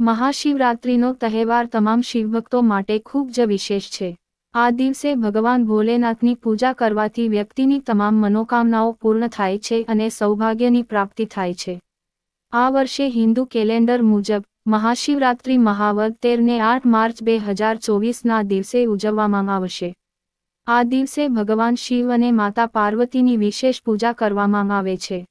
મહાશિવરાત્રિનો તહેવાર તમામ શિવભક્તો માટે ખૂબ જ વિશેષ છે. આ દિવસે ભગવાન ભોલેનાથની પૂજા કરવાથી વ્યક્તિની તમામ મનોકામનાઓ પૂર્ણ થાય છે અને સૌભાગ્યની પ્રાપ્તિ થાય છે. આ વર્ષે હિન્દુ કેલેન્ડર મુજબ મહાશિવરાત્રિ મહાવદ તેરને આઠ માર્ચ બે હજાર ચોવીસના દિવસે ઉજવવામાં આવશે. આ દિવસે ભગવાન શિવ અને માતા પાર્વતીની વિશેષ પૂજા કરવામાં આવે છે.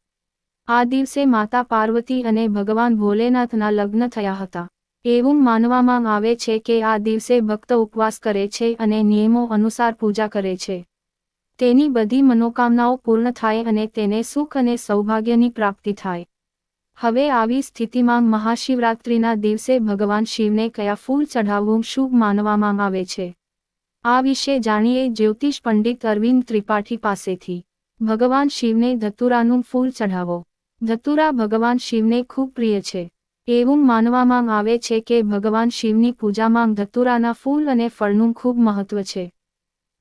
આ દિવસે માતા પાર્વતી અને ભગવાન ભોલેનાથના લગ્ન થયા હતા. એવું માનવામાં આવે છે કે આ દિવસે ભક્ત ઉપવાસ કરે છે અને નિયમો અનુસાર પૂજા કરે છે. તેની બધી મનોકામનાઓ પૂર્ણ થાય અને તેને સુખ અને સૌભાગ્યની પ્રાપ્તિ થાય. હવે આવી સ્થિતિમાં મહાશિવરાત્રિના દિવસે ભગવાન શિવને કયા ફૂલ ચઢાવવું શુભ માનવામાં આવે છે? આ વિશે જાણીએ જ્યોતિષ પંડિત અરવિંદ ત્રિપાઠી પાસેથી. ભગવાન શિવને ધતુરાનું ફૂલ ચઢાવો. ધતુરા ભગવાન શિવને ખૂબ પ્રિય છે. એવું માનવામાં આવે છે કે ભગવાન શિવની પૂજામાં ધતુરાના ફૂલ અને ફળનું ખૂબ મહત્વ છે.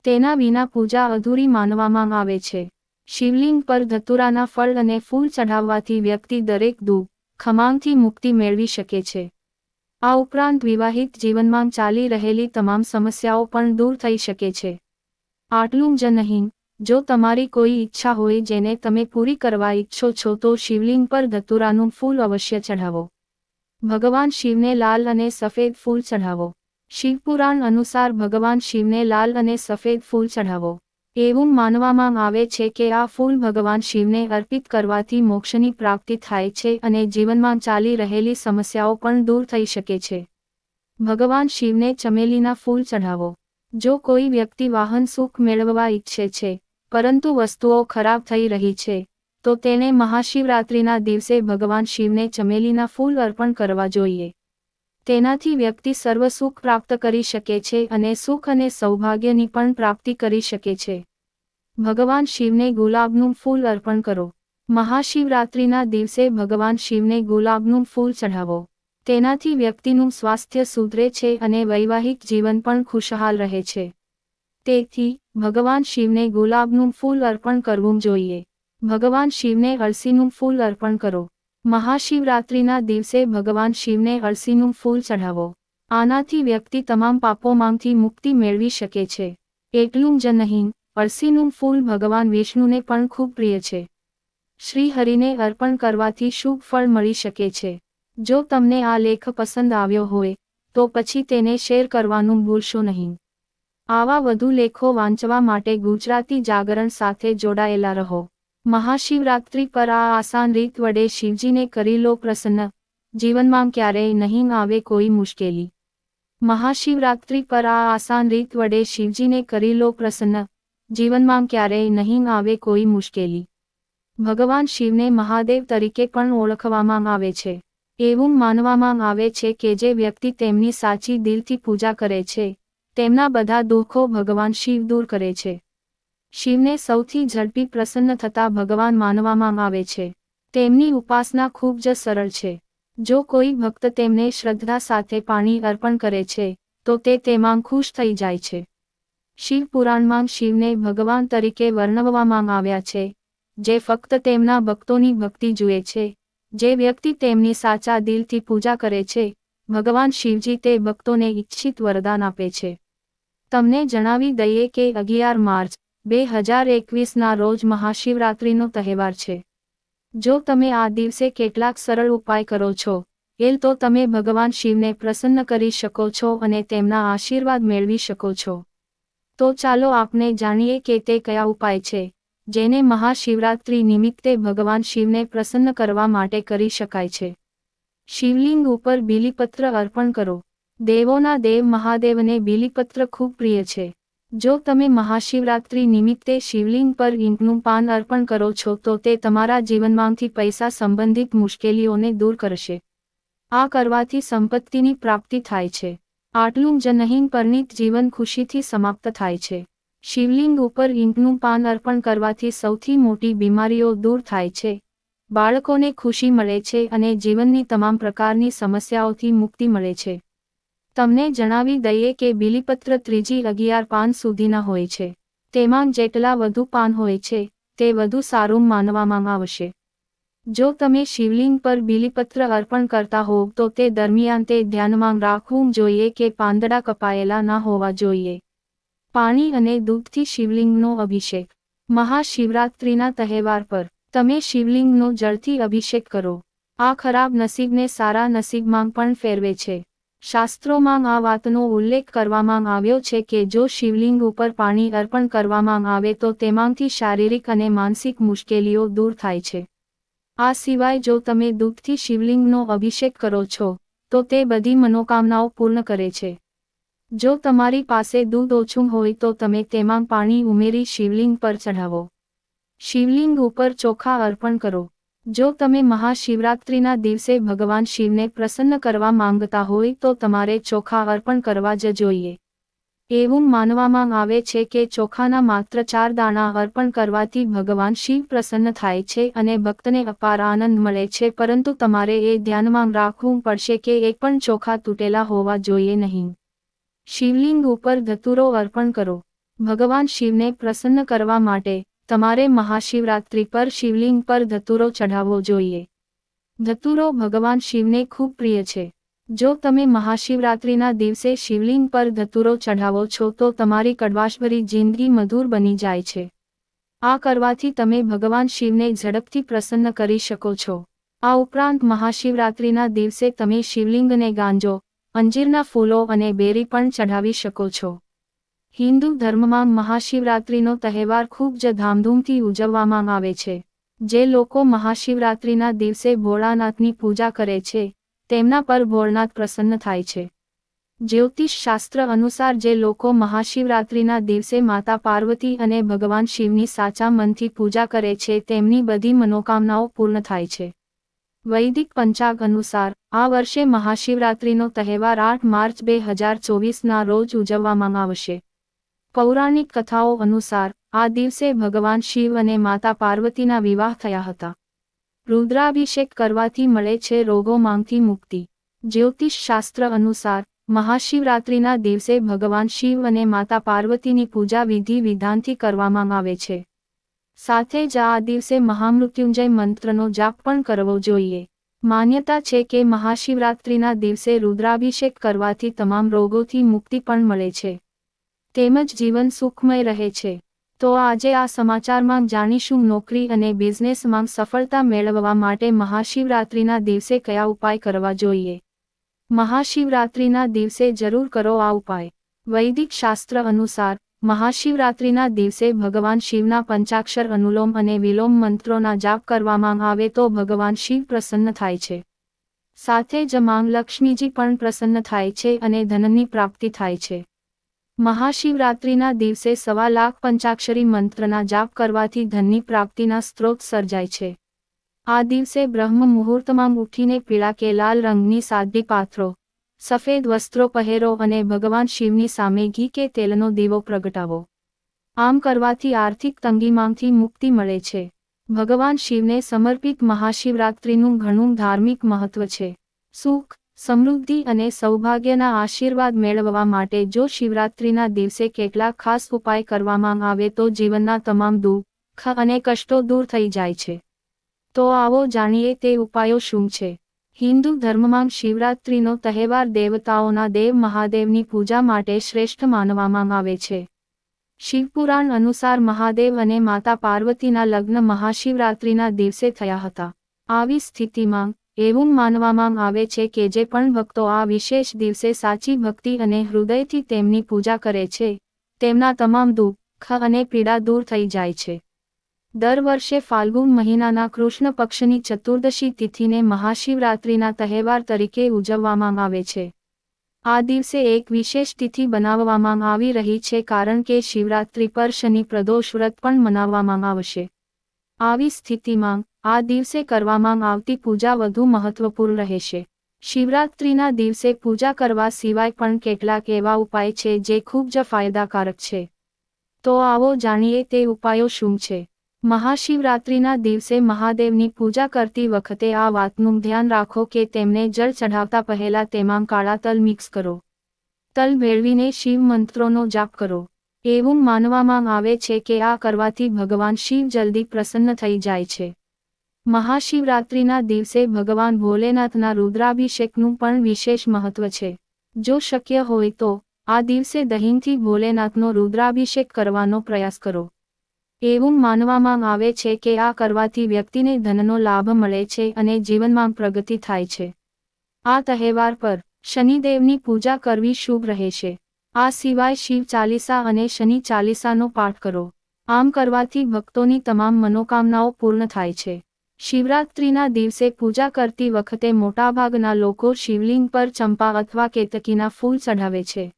તેના વિના પૂજા અધૂરી માનવામાં આવે છે. શિવલિંગ પર ધતુરાના ફળ અને ફૂલ ચઢાવવાથી વ્યક્તિ દરેક દુઃખ ખમાંગથી મુક્તિ મેળવી શકે છે. આ ઉપરાંત વિવાહિત જીવનમાં ચાલી રહેલી તમામ સમસ્યાઓ પણ દૂર થઈ શકે છે. આટલું જ નહીં જો તમારી કોઈ ઈચ્છા હોય જેને તમે પૂરી કરવા ઈચ્છો છો તો શિવલિંગ પર ધતુરાનું ફૂલ અવશ્ય ચઢાવો. ભગવાન શિવને લાલ અને સફેદ ફૂલ ચઢાવો. શિવપુરાણ અનુસાર ભગવાન શિવને લાલ અને સફેદ ફૂલ ચઢાવો. એવું માનવામાં આવે છે કે આ ફૂલ ભગવાન શિવને અર્પિત કરવાથી મોક્ષની પ્રાપ્તિ થાય છે અને જીવનમાં ચાલી રહેલી સમસ્યાઓ પણ દૂર થઈ શકે છે. ભગવાન શિવને ચમેલીના ફૂલ ચઢાવો. જો કોઈ વ્યક્તિ વાહન સુખ મેળવવા ઈચ્છે છે પરંતુ વસ્તુઓ ખરાબ થઈ રહી છે, તો તેને મહાશિવરાત્રિના દિવસે ભગવાન શિવને ચમેલીના ફૂલ અર્પણ કરવા જોઈએ. તેનાથી વ્યક્તિ સર્વ સુખ પ્રાપ્ત કરી શકે છે અને સુખ અને સૌભાગ્યની પણ પ્રાપ્તિ કરી શકે છે. ભગવાન શિવને ગુલાબનું ફૂલ અર્પણ કરો. મહાશિવરાત્રિના દિવસે ભગવાન શિવને ગુલાબનું ફૂલ ચઢાવો. તેનાથી વ્યક્તિનું સ્વાસ્થ્ય સુધરે છે અને વૈવાહિક જીવન પણ ખુશહાલ રહે છે. તેથી ભગવાન શિવને ગુલાબનું ફૂલ અર્પણ કરવું જોઈએ. ભગવાન શિવને અળસીનું ફૂલ અર્પણ કરો. મહાશિવરાત્રિના દિવસે ભગવાન શિવને અળસીનું ફૂલ ચઢાવો. આનાથી વ્યક્તિ તમામ પાપોમાંથી મુક્તિ મેળવી શકે છે. એટલું જ નહીં, અળસીનું ફૂલ ભગવાન વિષ્ણુને પણ ખૂબ પ્રિય છે. શ્રી હરિને અર્પણ કરવાથી શુભ ફળ મળી શકે છે. જો તમને આ લેખ પસંદ આવ્યો હોય, તો પછી તેને શેર કરવાનું ભૂલશો નહીં. આવા વધુ લેખો વાંચવા માટે ગુજરાતી જાગરણ સાથે જોડાયેલા રહો. મહાશિવરાત્રિ પર આ આસાન રીત વડે શિવજીને કરી લો પ્રસન્ન. જીવનમાં ક્યારેય નહીં આવે કોઈ મુશ્કેલી. મહાશિવરાત્રિ પર આ આસાન રીત વડે શિવજીને કરી લો પ્રસન્ન. જીવનમાં ક્યારેય નહીં આવે કોઈ મુશ્કેલી. ભગવાન શિવને મહાદેવ તરીકે પણ ઓળખવામાં આવે છે. એવું માનવામાં આવે છે કે જે વ્યક્તિ તેમની સાચી દિલથી પૂજા કરે છે તેમના બધા દુઃખો ભગવાન શિવ દૂર કરે છે. શિવને સૌથી ઝડપી પ્રસન્ન થતા ભગવાન માનવામાં આવે છે. તેમની ઉપાસના ખૂબ જ સરળ છે. જો કોઈ ભક્ત તેમને શ્રદ્ધા સાથે પાણી અર્પણ કરે છે, તો તે તેમાં ખુશ થઈ જાય છે. શિવ પુરાણમાં શિવને ભગવાન તરીકે વર્ણવવામાં આવ્યા છે, જે ફક્ત તેમના ભક્તોની ભક્તિ જુએ છે. જે વ્યક્તિ તેમની સાચા દિલથી પૂજા કરે છે, ભગવાન શિવજી તે ભક્તોને ઈચ્છિત વરદાન આપે છે. તમને જણાવી દઈએ કે અગિયાર માર્ચ, બે હજાર એકવીસના રોજ મહાશિવરાત્રિનો તહેવાર છે. જો તમે આ દિવસે કેટલાક સરળ ઉપાય કરો છો, એલ તો તમે ભગવાન શિવને પ્રસન્ન કરી શકો છો અને તેમના આશીર્વાદ મેળવી શકો છો. તો ચાલો આપને જાણીએ કે તે કયા ઉપાય છે, જેને મહાશિવરાત્રિ નિમિત્તે ભગવાન શિવને પ્રસન્ન કરવા માટે કરી શકાય છે. શિવલિંગ ઉપર બીલીપત્ર અર્પણ કરો. દેવોના દેવ મહાદેવને બીલીપત્ર ખૂબ પ્રિય છે. જો તમે મહાશિવરાત્રિ નિમિત્તે શિવલિંગ પર ઈંકનું પાન અર્પણ કરો છો તો તે તમારા જીવનમાંથી પૈસા સંબંધિત મુશ્કેલીઓને દૂર કરશે. આ કરવાથી સંપત્તિની પ્રાપ્તિ થાય છે. આટલું જ નહીં પરિણિત જીવન ખુશીથી સમાપ્ત થાય છે. શિવલિંગ ઉપર ઇંકનું પાન અર્પણ કરવાથી સૌથી મોટી બીમારીઓ દૂર થાય છે. બાળકોને ખુશી મળે છે અને જીવનની તમામ પ્રકારની સમસ્યાઓથી મુક્તિ મળે છે. તમને જણાવી દઈએ કે બિલીપત્ર ત્રીજી અગિયાર પાન સુધીના હોય છે. તેમાં જેટલા વધુ પાન હોય છે, તે વધુ સારું માનવામાં આવશે. જો તમે શિવલિંગ પર બિલીપત્ર અર્પણ કરતા હોવ તો તે દરમિયાન તે ધ્યાનમાં રાખવું જોઈએ કે પાંદડા કપાયેલા ના હોવા જોઈએ. પાણી અને દૂધથી શિવલિંગનો અભિષેક. મહાશિવરાત્રિના તહેવાર પર તમે શિવલિંગનો જળથી અભિષેક કરો. આ ખરાબ નસીબને સારા નસીબમાં પણ ફેરવે છે. શાસ્ત્રોમાં આ વાતનો ઉલ્લેખ કરવામાં આવ્યો છે કે જો શિવલિંગ ઉપર પાણી અર્પણ કરવામાં આવે તો તેમાંથી શારીરિક અને માનસિક મુશ્કેલીઓ દૂર થાય છે. આ સિવાય જો તમે દૂધથી શિવલિંગનો અભિષેક કરો છો, તો તે બધી મનોકામનાઓ પૂર્ણ કરે છે. જો તમારી પાસે દૂધ ઓછું હોય તો તમે તેમાં પાણી ઉમેરી શિવલિંગ પર ચઢાવો. શિવલિંગ ઉપર ચોખા અર્પણ કરો. જો તમે મહાશિવરાત્રિના દિવસે ભગવાન શિવને પ્રસન્ન કરવા માંગતા હોય તો તમારે ચોખા અર્પણ કરવા જ જોઈએ. એવું માનવામાં આવે છે કે ચોખાના માત્ર ચાર દાણા અર્પણ કરવાથી ભગવાન શિવ પ્રસન્ન થાય છે અને ભક્તને અપાર આનંદ મળે છે, પરંતુ તમારે એ ધ્યાનમાં રાખવું પડશે કે એક પણ ચોખા તૂટેલા હોવા જોઈએ નહીં. શિવલિંગ ઉપર ધતુરો અર્પણ કરો. ભગવાન શિવને પ્રસન્ન કરવા માટે તમારે મહાશિવરાત્રિ પર શિવલિંગ પર ધતુરો ચઢાવવો જોઈએ. ધતુરો ભગવાન શિવને ખૂબ પ્રિય છે. જો તમે મહાશિવરાત્રિના દિવસે શિવલિંગ પર ધતુરો ચઢાવો છો તો તમારી કડવાશભરી જિંદગી મધુર બની જાય છે. આ કરવાથી તમે ભગવાન શિવને ઝડપથી પ્રસન્ન કરી શકો છો. આ ઉપરાંત મહાશિવરાત્રિના દિવસે તમે શિવલિંગને ગાંજો, અંજીરના ફૂલો અને બેરી પણ ચઢાવી શકો છો. હિન્દુ ધર્મમાં મહાશિવરાત્રિનો તહેવાર ખૂબ જ ધામધૂમથી ઉજવવામાં આવે છે. જે લોકો મહાશિવરાત્રિના દિવસે ભોળાનાથની પૂજા કરે છે, તેમના પર ભોળનાથ પ્રસન્ન થાય છે. જ્યોતિષ શાસ્ત્ર અનુસાર જે લોકો મહાશિવરાત્રિના દિવસે માતા પાર્વતી અને ભગવાન શિવની સાચા મનથી પૂજા કરે છે, તેમની બધી મનોકામનાઓ પૂર્ણ થાય છે. વૈદિક પંચાગ અનુસાર, આ વર્ષે મહાશિવરાત્રિનો તહેવાર આઠ માર્ચ બે હજાર ચોવીસના રોજ ઉજવવામાં આવશે. પૌરાણિક કથાઓ અનુસાર, આ દિવસે ભગવાન શિવ અને માતા પાર્વતીના વિવાહ થયા હતા. રુદ્રાભિષેક કરવાથી મળે છે રોગોમાંથી મુક્તિ. જ્યોતિષ શાસ્ત્ર અનુસાર, મહાશિવરાત્રિના દિવસે ભગવાન શિવ અને માતા પાર્વતીની પૂજા વિધિ વિધાનથી કરવામાં આવે છે. સાથે જ આ દિવસે મહામૃત્યુંજય મંત્રનો જાપ પણ કરવો જોઈએ. માન્યતા છે કે મહાશિવરાત્રિના દિવસે રુદ્રાભિષેક કરવાથી તમામ રોગોથી મુક્તિ પણ મળે છે. તેમજ જીવન સુખમય રહે છે. તો આજે આ સમાચારમાં જાણીશું નોકરી અને બિઝનેસમાં સફળતા મેળવવા માટે મહાશિવરાત્રિના દિવસે કયા ઉપાય કરવા જોઈએ? મહાશિવરાત્રિના દિવસે જરૂર કરો આ ઉપાય. વૈદિક શાસ્ત્ર અનુસાર, મહાશિવરાત્રિના દિવસે ભગવાન શિવના પંચાક્ષર અનુલોમ અને વિલોમ મંત્રોના જાપ કરવામાં આવે તો ભગવાન શિવ પ્રસન્ન થાય છે. સાથે જ માંગ લક્ષ્મીજી પણ પ્રસન્ન થાય છે અને ધનની પ્રાપ્તિ થાય છે. મહાશિવરાત્રિના દિવસે સવા લાખ પંચાક્ષરી મંત્રના જાપ કરવાથી ધનની પ્રાપ્તિના સ્ત્રોત સર્જાય છે. આ દિવસે બ્રહ્મ મુહૂર્તમાં ઉઠીને પીળા કે લાલ રંગની સાદી પાથરો, સફેદ વસ્ત્રો પહેરો અને ભગવાન શિવની સામે ઘી કે તેલનો દીવો પ્રગટાવો. આમ કરવાથી આર્થિક તંગીમાંથી મુક્તિ મળે છે. ભગવાન શિવને સમર્પિત મહાશિવરાત્રિનું ઘણું ધાર્મિક મહત્વ છે. સુખ સમૃદ્ધિ અને સૌભાગ્યના આશીર્વાદ મેળવવા માટે જો શિવરાત્રિના દિવસે કેટલાક ખાસ ઉપાય કરવામાં આવે તો જીવનના તમામ દુઃખ અને કષ્ટો દૂર થઈ જાય છે. તો આવો જાણીએ તે ઉપાયો શું છે. હિન્દુ ધર્મમાં શિવરાત્રિનો તહેવાર દેવતાઓના દેવ મહાદેવની પૂજા માટે શ્રેષ્ઠ માનવામાં આવે છે. શિવપુરાણ અનુસાર મહાદેવ અને માતા પાર્વતીના લગ્ન મહાશિવરાત્રિના દિવસે થયા હતા. આવી સ્થિતિમાં એવું માનવામાં આવે છે કે જે પણ ભક્તો આ વિશેષ દિવસે સાચી ભક્તિ અને હૃદયથી તેમની પૂજા કરે છે, તેમના તમામ દુઃખ અને પીડા દૂર થઈ જાય છે. દર વર્ષે ફાલ્ગુન મહિનાના કૃષ્ણ પક્ષની ચતુર્દશી તિથિને મહાશિવરાત્રિના તહેવાર તરીકે ઉજવવામાં આવે છે. આ દિવસે એક વિશેષ તિથિ બનાવવામાં આવી રહી છે કારણ કે શિવરાત્રિ પર શનિ પ્રદોષ વ્રત પણ મનાવવામાં આવશે. આવી સ્થિતિમાં આ દિવસે કરવામાં આવતી પૂજા વધુ મહત્વપૂર્ણ રહેશે. શિવરાત્રિના દિવસે પૂજા કરવા સિવાય પણ કેટલાક એવા ઉપાય છે જે ખૂબ જ ફાયદાકારક છે. તો આવો જાણીએ તે ઉપાયો શું છે. મહાશિવરાત્રિના દિવસે મહાદેવની પૂજા કરતી વખતે આ વાતનું ધ્યાન રાખો કે તેમને જળ ચઢાવતા પહેલા તેમાં કાળા તલ મિક્સ કરો. તલ ભેળવીને શિવ મંત્રોનો જાપ કરો. એવું માનવામાં આવે છે કે આ કરવાથી ભગવાન શિવ જલ્દી પ્રસન્ન થઈ જાય છે. મહાશિવરાત્રિના દિવસે ભગવાન ભોલેનાથના રુદ્રાભિષેકનું પણ વિશેષ મહત્વ છે. જો શક્ય હોય તો, આ દિવસે દહીંથી ભોલેનાથનો રુદ્રાભિષેક કરવાનો પ્રયાસ કરો. એવું માનવામાં આવે છે કે આ કરવાથી વ્યક્તિને ધનનો લાભ મળે છે અને જીવનમાં પ્રગતિ થાય છે. આ તહેવાર પર શનિદેવની પૂજા કરવી શુભ રહેશે આ સિવાય શિવ ચાલીસા અને શનિ ચાલીસાનો પાઠ કરો. આમ કરવાથી ભક્તોની તમામ મનોકામનાઓ પૂર્ણ થાય છે. શિવરાત્રિના દિવસે પૂજા કરતી વખતે મોટાભાગના લોકો શિવલિંગ પર ચંપા અથવા કેતકીના ફૂલ ચઢાવે છે.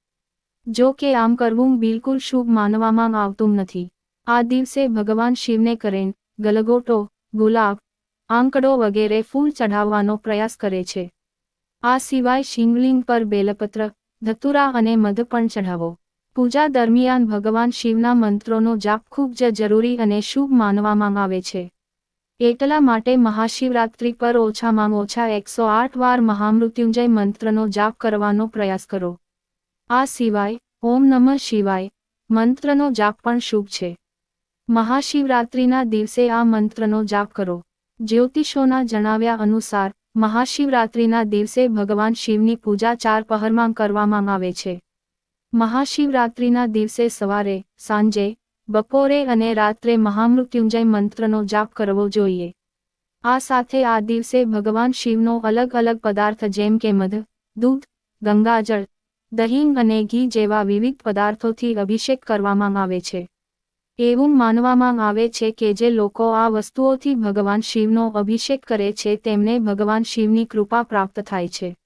જો કે આમ કરવું બિલકુલ શુભ માનવામાં આવતું નથી. આ દિવસે ભગવાન શિવને કરેણ, ગલગોટો, ગુલાબ, આંકડો વગેરે ફૂલ ચઢાવવાનો પ્રયાસ કરે છે. આ સિવાય શિવલિંગ પર બેલપત્ર, ધતુરા અને મધ પણ ચઢાવો. પૂજા દરમિયાન ભગવાન શિવના મંત્રોનો જાપ ખૂબ જ જરૂરી અને શુભ માનવામાં આવે છે. એટલા માટે મહાશિવરાત્રિ પર ઓછામાં ઓછા એકસો આઠ વાર મહામૃત્યુંજય મંત્રનો જાપ કરવાનો પ્રયાસ કરો. આ સિવાય, ઓમ નમઃ શિવાય, મંત્રનો જાપ પણ શુભ છે. મહાશિવરાત્રિના દિવસે આ મંત્રનો જાપ કરો. જ્યોતિષોના જણાવ્યા અનુસાર, મહાશિવરાત્રિના દિવસે ભગવાન શિવની પૂજા ચાર પહરમાં કરવામાં આવે છે. મહાશિવરાત્રિના દિવસે સવારે, સાંજે બપોરે અને રાત્રે મહામૃત્યુંજય મંત્રનો જાપ કરવો જોઈએ. આ સાથે આ દિવસે ભગવાન શિવનો અલગ અલગ પદાર્થ જેમ કે મધ, દૂધ, ગંગાજળ, દહીં અને ઘી જેવા વિવિધ પદાર્થોથી અભિષેક કરવામાં આવે છે. એવું માનવામાં આવે છે કે જે લોકો આ વસ્તુઓથી ભગવાન શિવનો અભિષેક કરે છે તેમને ભગવાન શિવની કૃપા પ્રાપ્ત થાય છે.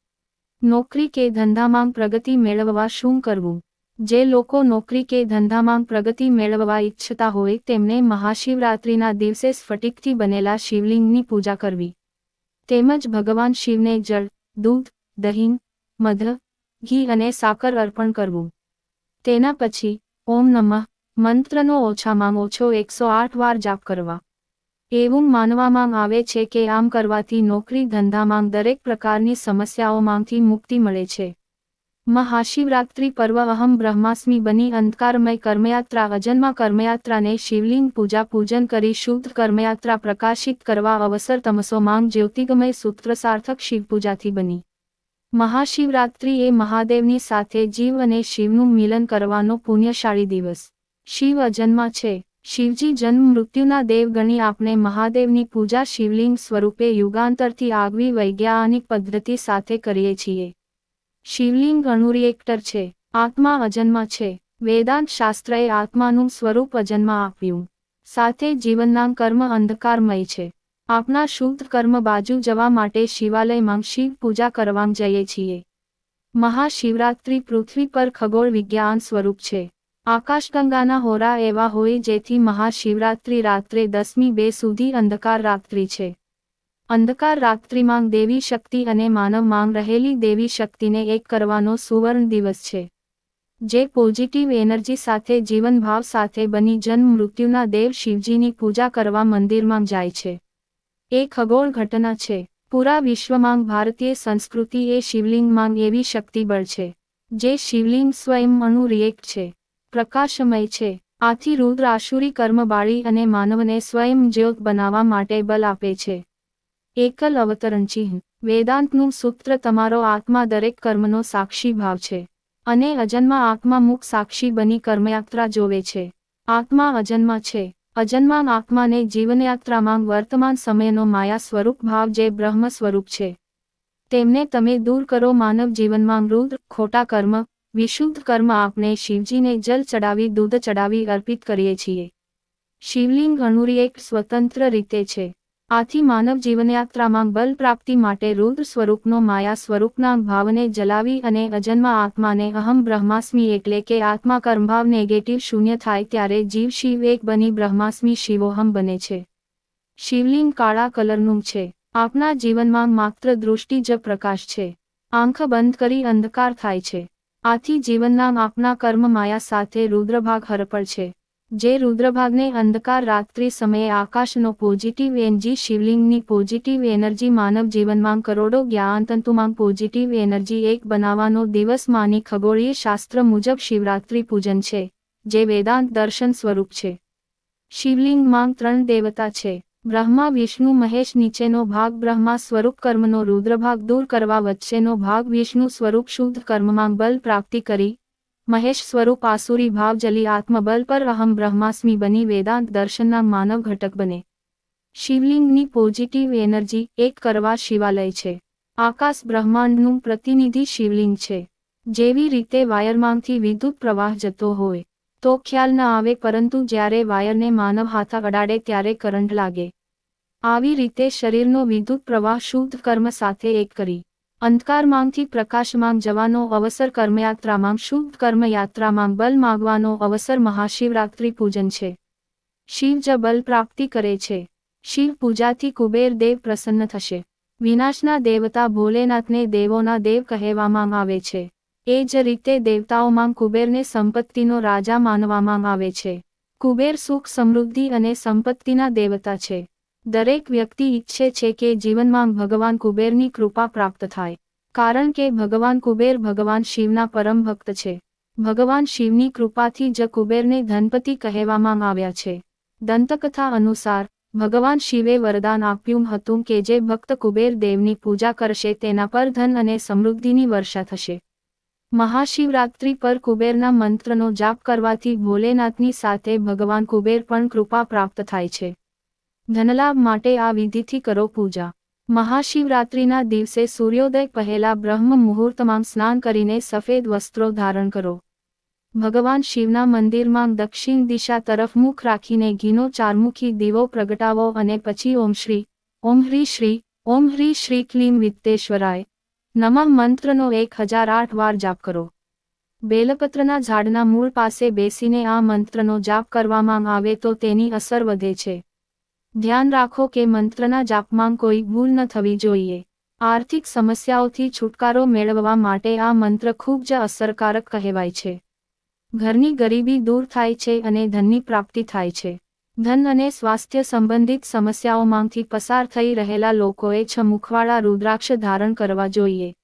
નોકરી કે ધંધામાં પ્રગતિ મેળવવા શું કરવું? જે લોકો નોકરી કે ધંધામાં પ્રગતિ મેળવવા ઈચ્છતા હોય તેમને મહાશિવરાત્રિના દિવસે સ્ફટિકથી બનેલા શિવલિંગની પૂજા કરવી. તેમજ ભગવાન શિવને જળ, દૂધ, દહીં, મધ, ઘી અને સાકર અર્પણ કરવું. તેના પછી, ઓમ નમઃ, મંત્રનો ઓછામાં ઓછો એકસો આઠ વાર જાપ કરવા. એવું માનવામાં આવે છે કે આમ કરવાથી નોકરી ધંધામાં દરેક પ્રકારની સમસ્યાઓમાંથી મુક્તિ મળે છે. મહાશિવરાત્રિ પર્વ અહમ બ્રહ્માસ્મિ બની અંધકારમય કર્મયાત્રા અજન્મા કર્મયાત્રાને શિવલિંગ પૂજા પૂજન કરી શુદ્ધ કર્મયાત્રા પ્રકાશિત કરવા અવસર તમસો માંગ જ્યોતિગમય સૂત્ર સાર્થક શિવપૂજાથી બની. મહાશિવરાત્રિ એ મહાદેવની સાથે જીવ અને શિવનું મિલન કરવાનો પુણ્યશાળી દિવસ. શિવ અજન્મા છે. શિવજી જન્મ મૃત્યુના દેવ ગણી આપણે મહાદેવની પૂજા શિવલિંગ સ્વરૂપે યુગાંતરથી આગવી વૈજ્ઞાનિક પદ્ધતિ સાથે કરીએ છીએ. શિવલિંગ અણુરિએક્ટર છે. આત્મા અજન્મા છે. વેદાંત શાસ્ત્રએ આત્માનું સ્વરૂપ અજન્મા આપ્યું. સાથે જીવનના કર્મ અંધકારમય છે. આપના શુદ્ધ કર્મ બાજુ જવા માટે શિવાલયમાં શિવ પૂજા કરવા જઈએ છીએ. મહાશિવરાત્રિ પૃથ્વી પર ખગોળ વિજ્ઞાન સ્વરૂપ છે. આકાશગંગાના હોરા એવા હોય જેથી મહાશિવરાત્રિ રાત્રે દસમી બે સુધી અંધકાર રાત્રિ છે. અંધકાર રાત્રિમાં દેવી શક્તિ અને માનવ માંગ રહેલી દેવી શક્તિને એક કરવાનો સુવર્ણ દિવસ છે. જે પોઝિટિવ એનર્જી સાથે જીવનભાવ સાથે બની જન્મ મૃત્યુના દેવ શિવજીની પૂજા કરવા મંદિરમાં જાય છે. એ ખગોળ ઘટના છે. પૂરા વિશ્વમાં ભારતીય સંસ્કૃતિ એ શિવલિંગમાં એવી શક્તિબળ છે, જે શિવલિંગ સ્વયં અણુ રિએક્ટ છે, પ્રકાશમય છે. આથી રુદ્ર આશુરી કર્મબાળી અને માનવને સ્વયં જ્યોત બનાવવા માટે બલ આપે છે. એકલ અવતરણ ચિહ્ન. વેદાંતનું સૂત્ર તમારો આત્મા દરેક કર્મનો સાક્ષી ભાવ છે. અને અજન્મા આત્મા મુખ સાક્ષી બની કર્મયાત્રા જોવે છે. આત્મા અજન્મા છે. અજન્મા આત્માને જીવનયાત્રામાં વર્તમાન સમયનો માયા સ્વરૂપ ભાવ જે બ્રહ્મ સ્વરૂપ છે. તેમને તમે દૂર કરો માનવ જીવનમાં રુદ્ર ખોટા કર્મ, વિશુદ્ધ કર્મ આપણે શિવજીને જલ ચડાવી, દૂધ ચડાવી અર્પિત કરીએ છીએ. શિવલિંગ અણુરી એક સ્વતંત્ર રીતે છે. આથી માનવ જીવનયાત્રામાં બલ પ્રાપ્તિ માટે રુદ્ર સ્વરૂપનો માયા સ્વરૂપના ભાવને જલાવી અને અજન્મા આત્માને અહમ બ્રહ્માસ્મી એટલે કે આત્મા કર્મભાવ નેગેટિવ શૂન્ય થાય ત્યારે જીવ શિવ એક બની બ્રહ્માસ્મી શિવોહમ બને છે. શિવલિંગ કાળા કલરનું છે. આપના જીવનમાં માત્ર દૃષ્ટિ જ પ્રકાશ છે. આંખ બંધ કરી અંધકાર થાય છે. આથી જીવનના આપના કર્મ માયા સાથે રુદ્રભાગ હરપળ છે. જે રુદ્રભાગને અંધકાર રાત્રિ સમયે આકાશનો પોઝિટિવ એનર્જી શિવલિંગની પોઝિટિવ એનર્જી માનવ જીવનમાં કરોડો જ્ઞાનતંતુમાં પોઝિટિવ એનર્જી એક બનાવવાનો દિવસ માની ખગોળીય શાસ્ત્ર મુજબ શિવરાત્રિ પૂજન છે, જે વેદાંત દર્શન સ્વરૂપ છે. શિવલિંગમાં ત્રણ દેવતા છે. બ્રહ્મા, વિષ્ણુ, મહેશ નીચેનો ભાગ બ્રહ્મા સ્વરૂપ કર્મનો રુદ્રભાગ દૂર કરવા વચ્ચેનો ભાગ વિષ્ણુ સ્વરૂપ શુદ્ધ કર્મમાં બલ પ્રાપ્તિ કરી મહેશ સ્વરૂપ આસુરી ભાવ જલી આત્મબલ પર અહમ બ્રહ્માસ્મિ બની વેદાંત દર્શનના માનવ ઘટક બને. શિવલિંગની પોઝિટિવ એનર્જી એક કરવા શિવાલય છે. આકાશ બ્રહ્માંડનું પ્રતિનિધિ શિવલિંગ છે. જેવી રીતે વાયરમાંથી વિદ્યુત પ્રવાહ જતો હોય, તો ખ્યાલ ન આવે પરંતુ જ્યારે વાયરને માનવ હાથા અડાડે ત્યારે કરંટ લાગે. આવી રીતે શરીરનો વિદ્યુત પ્રવાહ શુદ્ધ કર્મ સાથે એક કરી. અંધકારમાંથી પ્રકાશમાં જવાનો અવસર કર્મયાત્રામાં શુભ કર્મયાત્રામાં બલ માગવાનો અવસર મહાશિવરાત્રિ પૂજન છે. શિવ જ બલ પ્રાપ્તિ કરે છે. શિવ પૂજાથી કુબેર દેવ પ્રસન્ન થશે. વિનાશના દેવતા ભોલેનાથને દેવોના દેવ કહેવામાં આવે છે. એ જ રીતે દેવતાઓમાં કુબેરને સંપત્તિનો રાજા માનવામાં આવે છે. કુબેર સુખ સમૃદ્ધિ અને સંપત્તિના દેવતા છે. દરેક વ્યક્તિ ઈચ્છે છે કે જીવનમાં ભગવાન કુબેરની કૃપા પ્રાપ્ત થાય. કારણ કે ભગવાન કુબેર ભગવાન શિવના પરમ ભક્ત છે. ભગવાન શિવની કૃપાથી જ કુબેરને ધનપતિ કહેવામાં આવ્યા છે. દંતકથા અનુસાર, ભગવાન શિવે વરદાન આપ્યું હતું કે જે ભક્ત કુબેર દેવની પૂજા કરશે તેના પર ધન અને સમૃદ્ધિની વર્ષા થશે. મહાશિવરાત્રિ પર કુબેરના મંત્રનો જાપ કરવાથી ભોલેનાથની સાથે ભગવાન કુબેર પણ કૃપા પ્રાપ્ત થાય છે. ધનલાભ માટે આ વિધિથી કરો પૂજા. મહાશિવરાત્રિના દિવસે સૂર્યોદય પહેલા બ્રહ્મ મુહૂર્તમાં સ્નાન કરીને સફેદ વસ્ત્રો ધારણ કરો. ભગવાન શિવના મંદિરમાં દક્ષિણ દિશા તરફ મુખ રાખીને ઘીનો ચારમુખી દીવો પ્રગટાવો અને પછી ઓમ શ્રી, ઓમ હ્રી શ્રી, ઓમ હ્રી શ્રી ક્લીમ વિત્તેશ્વરાય નમઃ મંત્રનો એક હજાર આઠ વાર જાપ કરો. બેલપત્રના ઝાડના મૂળ પાસે બેસીને આ મંત્રનો જાપ કરવામાં આવે તો તેની અસર વધે છે. ધ્યાન રાખો કે મંત્રના જાપમાં કોઈ ભૂલ ન થવી જોઈએ. આર્થિક સમસ્યાઓથી છુટકારો મેળવવા માટે આ મંત્ર ખૂબ જ અસરકારક કહેવાય છે. ઘરની ગરીબી દૂર થાય છે અને ધનની પ્રાપ્તિ થાય છે. ધન અને સ્વાસ્થ્ય સંબંધિત સમસ્યાઓમાંથી પસાર થઈ રહેલા લોકોએ છ મુખવાળા રુદ્રાક્ષ ધારણ કરવા જોઈએ.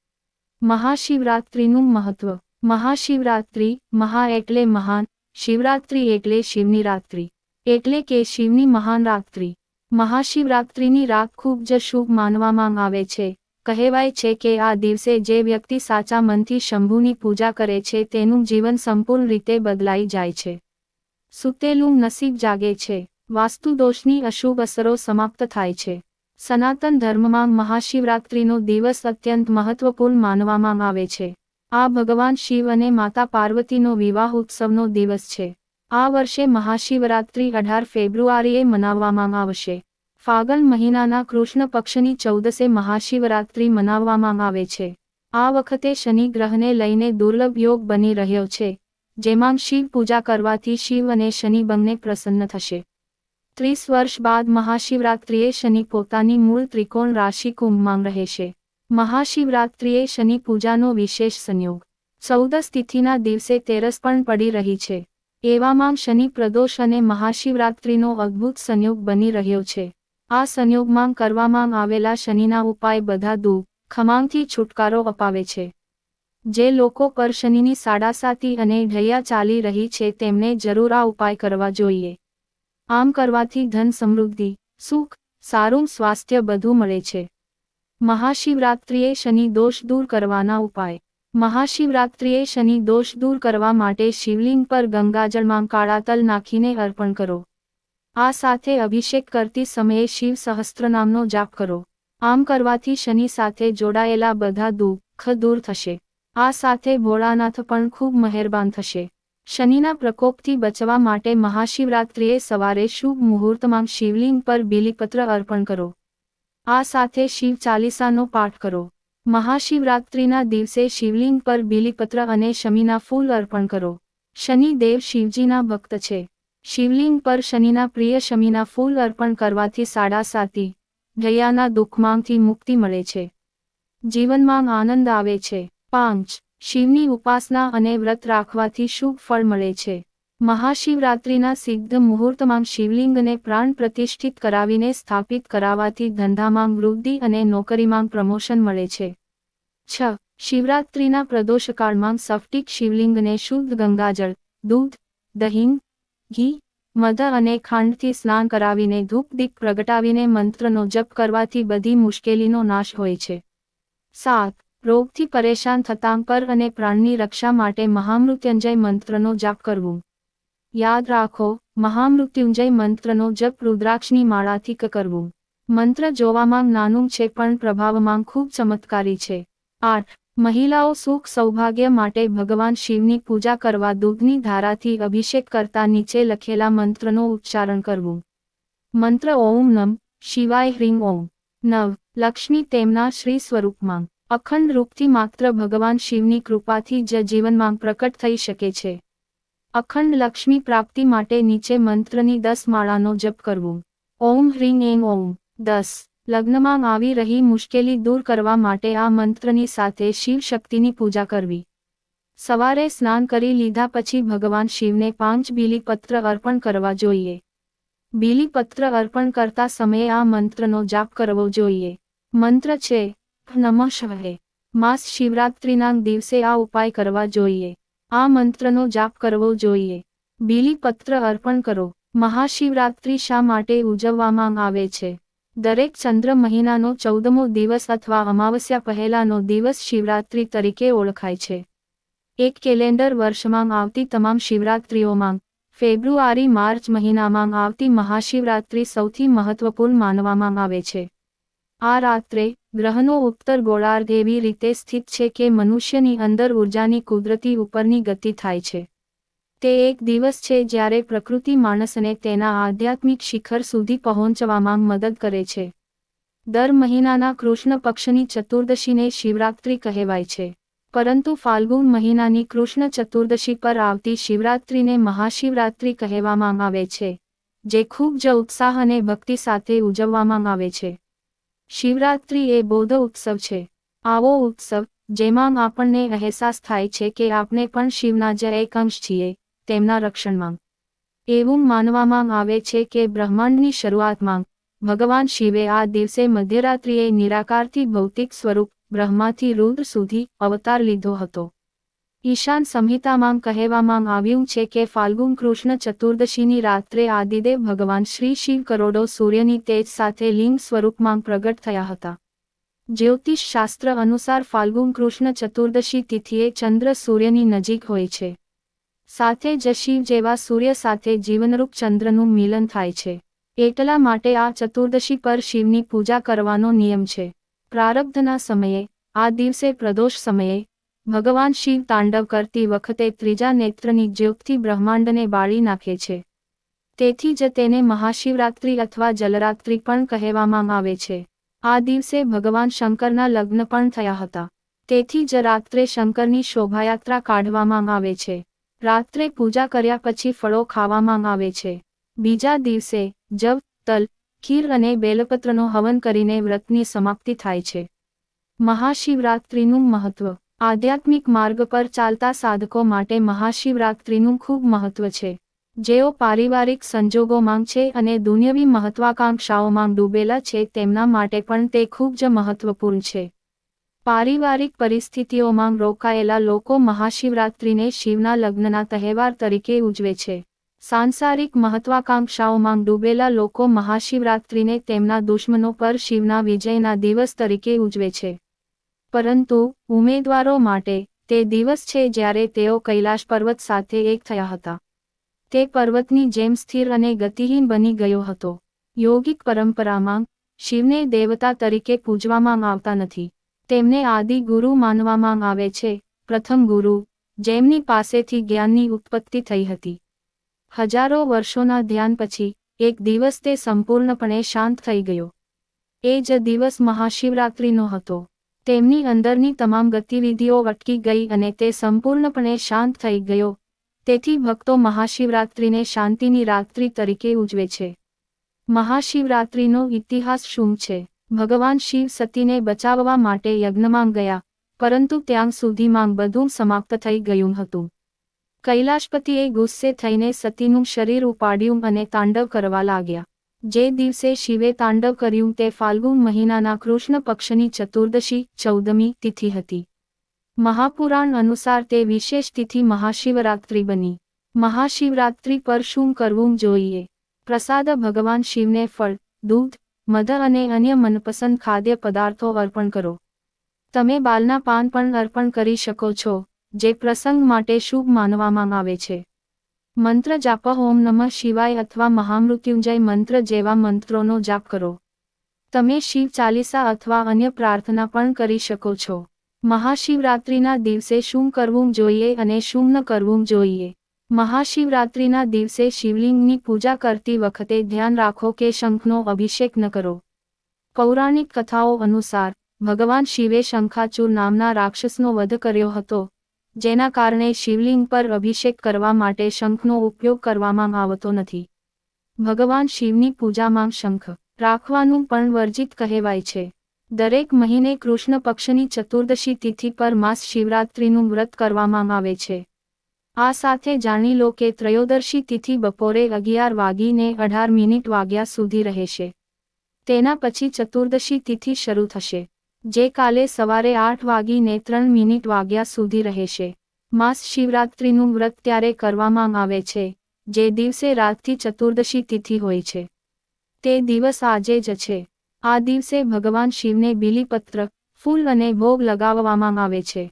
મહાશિવરાત્રિનું મહત્વ. મહાશિવરાત્રિ મહા એટલે મહાન, શિવરાત્રિ એટલે શિવની રાત્રિ. એટલે કે શિવની મહાન રાત્રિ. મહાશિવરાત્રિની રાત ખૂબ જ શુભ માનવામાં આવે છે. કહેવાય છે કે આ દિવસે જે વ્યક્તિ સાચા મનથી શંભુની પૂજા કરે છે તેનું જીવન સંપૂર્ણ રીતે બદલાઈ જાય છે. સુતેલું નસીબ જાગે છે. વાસ્તુદોષની અશુભ અસરો સમાપ્ત થાય છે. સનાતન ધર્મમાં મહાશિવરાત્રિનો દિવસ અત્યંત મહત્વપૂર્ણ માનવામાં આવે છે. આ ભગવાન શિવ અને માતા પાર્વતીનો વિવાહ ઉત્સવનો દિવસ છે. આ વર્ષે મહાશિવરાત્રિ અઢાર ફેબ્રુઆરીએ મનાવવામાં આવશે. ફાગણ મહિનાના કૃષ્ણ પક્ષની ચૌદસે મહાશિવરાત્રિ મનાવવામાં આવે છે. આ વખતે શનિ ગ્રહને લઈને દુર્લભ યોગ બની રહ્યો છે, જેમાં શિવ પૂજા કરવાથી શિવ અને શનિ બંને પ્રસન્ન થશે. ત્રીસ વર્ષ બાદ મહાશિવરાત્રિએ શનિ પોતાની મૂળ ત્રિકોણ રાશિ કુંભમાં રહેશે. મહાશિવરાત્રિએ શનિ પૂજાનો વિશેષ સંયોગ. ચૌદસ તિથિના દિવસે તેરસ પણ પડી રહી છે. એવામાં શનિ, પ્રદોષ અને મહાશિવરાત્રિનો અદ્ભુત સંયોગ બની રહ્યો છે. આ સંયોગમાં કરવામાં આવેલા શનિના ઉપાય બધા દુઃખ ખમાંગથી છુટકારો અપાવે છે. જે લોકો પર શનિની સાડાસાતી અને ઢૈયા ચાલી રહી છે, તેમને જરૂર આ ઉપાય કરવા જોઈએ. આમ કરવાથી ધન સમૃદ્ધિ, સુખ, સારું સ્વાસ્થ્ય બધું મળે છે. મહાશિવરાત્રિએ શનિ દોષ દૂર કરવાના ઉપાય. મહાશિવરાત્રિએ શનિ દોષ દૂર કરવા માટે શિવલિંગ પર ગંગાજળમાં કાળા તલ નાખીને અર્પણ કરો. આ સાથે અભિષેક કરતી સમયે શિવ સહસ્ત્રનામનો જાપ કરો. આમ કરવાથી શનિ સાથે જોડાયેલા બધા દુઃખ દૂર થશે. આ સાથે ભોળાનાથ પણ ખૂબ મહેરબાન થશે. શનિના પ્રકોપથી બચવા માટે મહાશિવરાત્રિએ સવારે શુભ મુહૂર્તમાં શિવલિંગ પર બિલીપત્ર અર્પણ કરો. આ સાથે શિવ ચાલીસાનો પાઠ કરો. મહાશિવરાત્રિના દિવસે શિવલિંગ પર બીલીપત્ર અને શમીના ફૂલ અર્પણ કરો. શનિ દેવ શિવજીના ભક્ત છે. શિવલિંગ પર શનિના પ્રિય શમીના ફૂલ અર્પણ કરવાથી સાડા સાતી ગયાના દુઃખમાંથી મુક્તિ મળે છે. જીવનમાં આનંદ આવે છે. પાંચ શિવની ઉપાસના અને વ્રત રાખવાથી શુભ ફળ મળે છે. મહાશિવરાત્રિના સિદ્ધ મુહૂર્તમાં શિવલિંગને પ્રાણ પ્રતિષ્ઠિત કરાવીને સ્થાપિત કરાવવાથી ધંધામાં વૃદ્ધિ અને નોકરીમાં પ્રમોશન મળે છે. છ. શિવરાત્રિના પ્રદોષકાળમાં સફટિક શિવલિંગને શુદ્ધ ગંગાજળ, દૂધ, દહીં, ઘી, મધ અને ખાંડથી સ્નાન કરાવીને ધૂપ દીપ પ્રગટાવીને મંત્રનો જપ કરવાથી બધી મુશ્કેલીનો નાશ હોય છે. સાત. રોગથી પરેશાન થતાં પર અને પ્રાણની રક્ષા માટે મહામૃત્યુંજય મંત્રનો જાપ કરવું. યાદ રાખો, મહામૃત્યુંજય મંત્રનો જપ રુદ્રાક્ષની માળાથી કરવું. મંત્ર જોવામાં નાનું છે પણ પ્રભાવમાં ખૂબ ચમત્કારી છે. આઠ, મહિલાઓ સુખ સૌભાગ્ય માટે ભગવાન શિવની પૂજા કરવા દૂધની ધારાથી અભિષેક કરતા નીચે લખેલા મંત્રનો ઉચ્ચારણ કરવું. મંત્ર ઓમ નમ, શિવાય હ્રીમ ઓમ. નવ, લક્ષ્મી તેમના શ્રી સ્વરૂપમાં. અખંડ રૂપથી માત્ર ભગવાન શિવની કૃપાથી જ જીવનમાં પ્રકટ થઈ શકે છે. અખંડ લક્ષ્મી પ્રાપ્તિ માટે નીચે મંત્રની દસ માળાનો જપ કરવું. ઓમ હ્રીં એમ ઓમ. દસ. લગ્નમાં આવી રહી મુશ્કેલી દૂર કરવા માટે આ મંત્રની સાથે શિવ શક્તિની પૂજા કરવી. સવારે સ્નાન કરી લીધા પછી ભગવાન શિવને પાંચ બીલીપત્ર અર્પણ કરવા જોઈએ. બીલીપત્ર અર્પણ કરતા સમયે આ મંત્રનો જાપ કરવો જોઈએ. મંત્ર છે, નમઃ શિવાય. માસ શિવરાત્રિના દિવસે આ ઉપાય કરવા જોઈએ. આ મંત્રનો જાપ કરવો જોઈએ. બીલીપત્ર અર્પણ કરો. મહાશિવરાત્રિ શા માટે ઉજવવામાં આવે છે? દરેક ચંદ્ર મહિનાનો ચૌદમો દિવસ અથવા અમાવસ્યા પહેલાનો દિવસ શિવરાત્રિ તરીકે ઓળખાય છે. એક કેલેન્ડર વર્ષમાં આવતી તમામ શિવરાત્રિઓમાં ફેબ્રુઆરી માર્ચ મહિનામાં આવતી મહાશિવરાત્રિ સૌથી મહત્વપૂર્ણ માનવામાં આવે છે. આ રાત્રે ગ્રહનો ઉત્તર ગોળાર્ધ એવી રીતે સ્થિત છે કે મનુષ્યની અંદર ઉર્જાની કુદરતી ઉપરની ગતિ થાય છે. તે એક દિવસ છે જ્યારે પ્રકૃતિ માણસને તેના આધ્યાત્મિક શિખર સુધી પહોંચવામાં મદદ કરે છે. દર મહિનાના કૃષ્ણ પક્ષની ચતુર્દશીને શિવરાત્રિ કહેવાય છે. પરંતુ ફાલ્ગુન મહિનાની કૃષ્ણ ચતુર્દશી પર આવતી શિવરાત્રિને મહાશિવરાત્રિ કહેવામાં આવે છે, જે ખૂબ જ ઉત્સાહ અને ભક્તિ સાથે ઉજવવામાં આવે છે. શિવરાત્રિ એ બૌદ્ધ ઉત્સવ છે. આવો ઉત્સવ, જેમાં આપણને અહેસાસ થાય છે કે આપણે પણ શિવના જ એક અંશ છીએ, તેમના રક્ષણમાં. એવું માનવામાં આવે છે કે બ્રહ્માંડની શરૂઆતમાં, ભગવાન શિવે આ દિવસે મધ્યરાત્રિએ નિરાકારથી ભૌતિક સ્વરૂપ બ્રહ્માથી રુદ્ર સુધી અવતાર લીધો હતો. ઈશાન સંહિતામાં કહેવામાં આવ્યું છે કે ફાલ્ગુન કૃષ્ણ ચતુર્દશીની રાત્રે આદિદેવ ભગવાન શ્રી શિવ કરોડો સૂર્યની તેજ સાથે લિંગ સ્વરૂપમાં પ્રગટ થયા હતા. જ્યોતિષ શાસ્ત્ર અનુસાર ફાલ્ગુન કૃષ્ણ ચતુર્દશી તિથિએ ચંદ્ર સૂર્યની નજીક હોય છે. સાથે જ શિવ જેવા સૂર્ય સાથે જીવનરૂપ ચંદ્રનું મિલન થાય છે. એટલા માટે આ ચતુર્દશી પર શિવની પૂજા કરવાનો નિયમ છે. પ્રારબ્ધના સમયે, આ દિવસે પ્રદોષ સમયે ભગવાન શિવ તાંડવ કરતી વખતે ત્રીજા નેત્રની જ્યોતથી બ્રહ્માંડને બાળી નાખે છે. તેથી જ તેને મહાશિવરાત્રિ અથવા જલરાત્રિ પણ કહેવામાં આવે છે. આ દિવસે ભગવાન શંકરના લગ્ન પણ થયા હતા. તેથી જ રાત્રે શંકરની શોભાયાત્રા કાઢવામાં આવે છે. રાત્રે પૂજા કર્યા પછી ફળો ખાવામાં આવે છે. બીજા દિવસે જવ, તલ, ખીર અને બેલપત્રનો હવન કરીને વ્રતની સમાપ્તિ થાય છે. મહાશિવરાત્રિનું મહત્વ આધ્યાત્મિક માર્ગ પર ચાલતા સાધકો માટે મહાશિવરાત્રિનું ખૂબ મહત્વ છે. જેઓ પારિવારિક સંજોગોમાં છે અને દુનિયાવી મહત્વાકાંક્ષાઓમાં ડૂબેલા છે તેમના માટે પણ તે ખૂબ જ મહત્વપૂર્ણ છે. પારિવારિક પરિસ્થિતિઓમાં રોકાયેલા લોકો મહાશિવરાત્રિને શિવના લગ્નના તહેવાર તરીકે ઉજવે છે. સાંસારિક મહત્વાકાંક્ષાઓમાં ડૂબેલા લોકો મહાશિવરાત્રિને તેમના દુશ્મનો પર શિવના વિજયના દિવસ તરીકે ઉજવે છે. પરંતુ ઉમેદવારો માટે તે દિવસ છે જ્યારે તેઓ કૈલાશ પર્વત સાથે એક થયા હતા. તે પર્વતની જેમ સ્થિર અને ગતિહીન બની ગયો હતો. યોગિક પરંપરામાં શિવને દેવતા તરીકે પૂજવામાં આવતા નથી. તેમને આદિ ગુરુ માનવામાં આવે છે. પ્રથમ ગુરુ, જેમની પાસેથી જ્ઞાનની ઉત્પત્તિ થઈ હતી. હજારો વર્ષોના ધ્યાન પછી, એક દિવસ તે સંપૂર્ણપણે શાંત થઈ ગયો. એ જ દિવસ મહાશિવરાત્રિનો હતો. તેમની અંદરની તમામ ગતિવિધિઓ અટકી ગઈ અને તે સંપૂર્ણપણે શાંત થઈ ગયો. તેથી ભક્તો મહાશિવરાત્રિને શાંતિની રાત્રિ તરીકે ઉજવે છે. મહાશિવરાત્રિનો ઇતિહાસ શું છે? ભગવાન શિવ સતીને બચાવવા માટે યજ્ઞમાં ગયા, પરંતુ ત્યાં સુધીમાં બધું સમાપ્ત થઈ ગયું હતું. કૈલાશપતિએ ગુસ્સે થઈને સતીનું શરીર ઉપાડ્યું અને તાંડવ કરવા લાગ્યા. જે દિવસે શિવે તાંડવ કર્યું તે ફાલ્ગુન મહિનાના કૃષ્ણ પક્ષની ચતુર્દશી, ચૌદમી તિથિ હતી. મહાપુરાણ અનુસાર તે વિશેષ તિથિ મહાશિવરાત્રિ બની. મહાશિવરાત્રિ પર શું કરવું જોઈએ? પ્રસાદ ભગવાન શિવને ફળ, દૂધ, મધ અને અન્ય મનપસંદ ખાદ્ય પદાર્થો અર્પણ કરો. તમે બાલના પાન પણ અર્પણ કરી શકો છો, જે પ્રસંગ માટે શુભ માનવામાં આવે છે. મંત્ર જાપ ઓમ નમઃ શિવાય અથવા મહામૃત્યુંજય મંત્ર જેવા મંત્રોનો જાપ કરો. તમે શિવ ચાલીસા અથવા અન્ય પ્રાર્થના પણ કરી શકો છો. મહાશિવરાત્રિના દિવસે શું કરવું જોઈએ અને શું ન કરવું જોઈએ. મહાશિવરાત્રિના દિવસે શિવલિંગની પૂજા કરતી વખતે ધ્યાન રાખો કે શંખનો અભિષેક ન કરો. પૌરાણિક કથાઓ અનુસાર, ભગવાન શિવે શંખાચૂર નામના રાક્ષસનો વધ કર્યો હતો. જેના કારણે શિવલિંગ પર અભિષેક કરવા માટે શંખનો ઉપયોગ કરવામાં આવતો નથી. ભગવાન શિવની પૂજામાં શંખ રાખવાનું પણ વર્જિત કહેવાય છે. દરેક મહિને કૃષ્ણ પક્ષની ચતુર્દશી તિથિ પર માસ શિવરાત્રિનું વ્રત કરવામાં આવે છે. આ સાથે જાણી લો કે ત્રયોદશી તિથિ બપોરે અગિયાર વાગીને અઢાર મિનિટ વાગ્યા સુધી રહેશે. તેના પછી ચતુર્દશી તિથિ શરૂ થશે. જે કાલે સવારે આઠ વાગીને ત્રણ મિનિટ વાગ્યા સુધી રહેશે. માસ શિવરાત્રિનું વ્રત ત્યારે કરવામાં આવે છે, જે દિવસે રાતથી ચતુર્દશી તિથિ હોય છે. તે દિવસ આજે જ છે. આ દિવસે ભગવાન શિવને બીલીપત્ર, ફૂલ અને ભોગ લગાવવામાં આવે છે.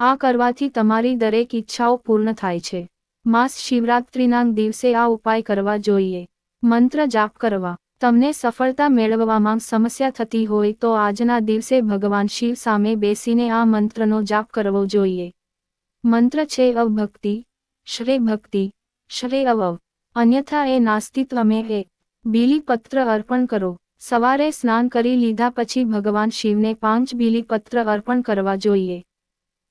આ કરવાથી તમારી દરેક ઈચ્છાઓ પૂર્ણ થાય છે. માસ શિવરાત્રિના દિવસે આ ઉપાય કરવા જોઈએ. મંત્ર જાપ કરવા. તમને સફળતા મેળવવામાં સમસ્યા થતી હોય તો આજના દિવસે ભગવાન શિવ સામે બેસીને આ મંત્રનો જાપ કરવો જોઈએ. મંત્ર છે અવભક્તિ શ્રે ભક્તિ, શ્રે અવવ અન્યથા એ નાસ્તિત્વ મેં એ. બીલીપત્ર અર્પણ કરો. સવારે સ્નાન કરી લીધા પછી ભગવાન શિવને પાંચ બીલીપત્ર અર્પણ કરવા જોઈએ.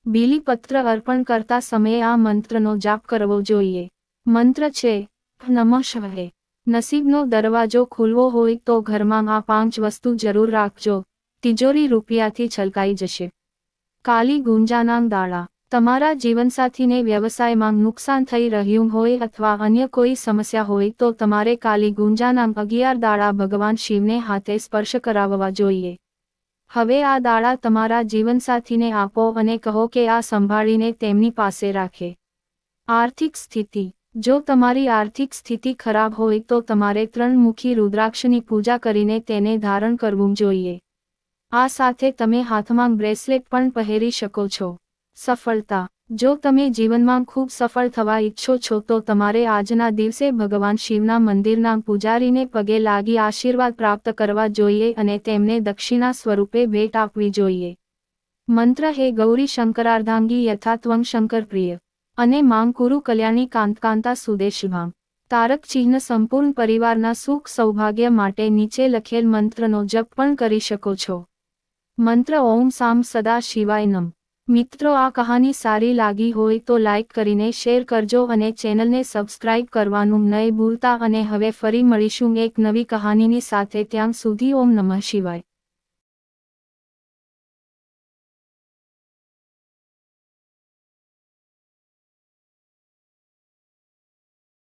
બીલીપત્ર અર્પણ કરતા સમયે આ મંત્રનો જાપ કરવો જોઈએ. મંત્ર છે, નમઃ શિવાય. નસીબનો દરવાજો ખુલવો હોય તો ઘરમાં આ પાંચ વસ્તુ જરૂર રાખજો. તિજોરી રૂપિયાથી છલકાઈ જશે. કાલી ગુંજાના દાળા. તમારા જીવનસાથીને વ્યવસાયમાં નુકસાન થઈ રહ્યું હોય અથવા અન્ય કોઈ સમસ્યા હોય તો તમારે કાલી ગુંજાના અગિયાર દાળા ભગવાન શિવને હાથે સ્પર્શ કરાવવા જોઈએ. હવે આ દાડા તમારા જીવનસાથીને આપો અને કહો કે આ સંભાળીને તેમની પાસે રાખે. આર્થિક સ્થિતિ. જો તમારી આર્થિક સ્થિતિ ખરાબ હોય તો તમારે ત્રણમુખી રુદ્રાક્ષની પૂજા કરીને તેને ધારણ કરવું જોઈએ. આ સાથે તમે હાથમાં બ્રેસલેટ પણ પહેરી શકો છો. સફળતા. જો તમે જીવનમાં ખૂબ સફળ થવા ઈચ્છો છો તો તમારે આજના દિવસે ભગવાન શિવના મંદિરના પૂજારીને પગે લાગી આશીર્વાદ પ્રાપ્ત કરવા જોઈએ અને તેમને દક્ષિણા સ્વરૂપે ભેટ આપવી જોઈએ. મંત્ર હે ગૌરી શંકરાર્ધાંગી યથાત્વં શંકર પ્રિય અને માંગ કુરુ કલ્યાણી કાંતકાંતા સુદેશિવામ તારક ચિહ્ન સંપૂર્ણ પરિવારના સુખ સૌભાગ્ય માટે નીચે લખેલ મંત્રનો જપ પણ કરી શકો છો. મંત્ર ઓમ સામ સદા શિવાય નમ. મિત્રો, આ કહાની સારી લાગી હોય તો લાઇક કરીને શેર કરજો અને ચેનલને સબસ્ક્રાઇબ કરવાનું નહીં ભૂલતા અને હવે ફરી મળીશું એક નવી કહાનીની સાથે. ત્યાં સુધી ઓમ નમઃ શિવાય.